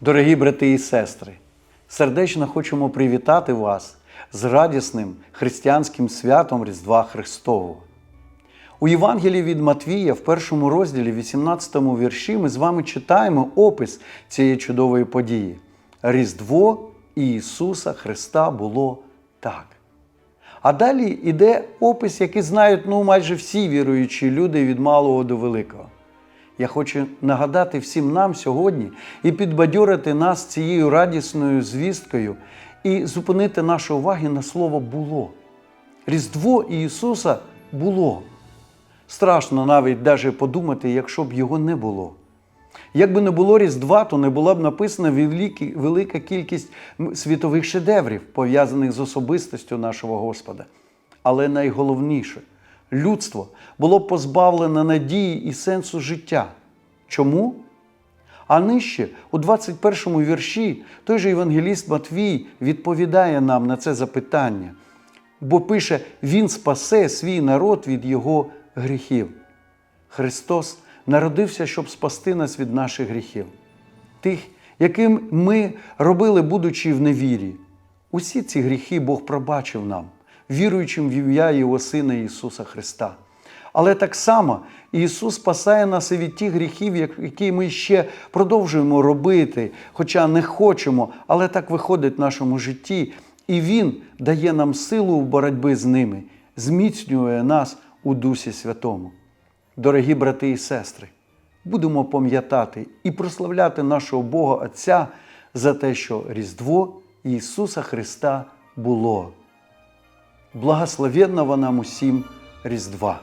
Дорогі брати і сестри, сердечно хочемо привітати вас з радісним християнським святом Різдва Христового. У Євангелії від Матвія, в першому розділі, 18 вірші, ми з вами читаємо опис цієї чудової події. Різдво Ісуса Христа було так. А далі йде опис, який знають ну, майже всі віруючі люди від малого до великого. Я хочу нагадати всім нам сьогодні і підбадьорити нас цією радісною звісткою і зупинити нашу увагу на слово було. Різдво Ісуса було. Страшно навіть даже подумати, якщо б його не було. Якби не було Різдва, то не була б написана велика кількість світових шедеврів, пов'язаних з особистостю нашого Господа. Але найголовніше, людство було б позбавлене надії і сенсу життя. Чому? А нижче, у 21 вірші, той же Євангеліст Матвій відповідає нам на це запитання, бо пише: Він спасе свій народ від його гріхів. Христос народився, щоб спасти нас від наших гріхів, тих, яким ми робили, будучи в невірі. Усі ці гріхи Бог пробачив нам, віруючим в ім'я Його Сина Ісуса Христа. Але так само Ісус спасає нас і від тих гріхів, які ми ще продовжуємо робити, хоча не хочемо, але так виходить в нашому житті. І Він дає нам силу в боротьбі з ними, зміцнює нас у Дусі Святому. Дорогі брати і сестри, будемо пам'ятати і прославляти нашого Бога Отця за те, що Різдво Ісуса Христа було. Благословенного нам усім Різдва!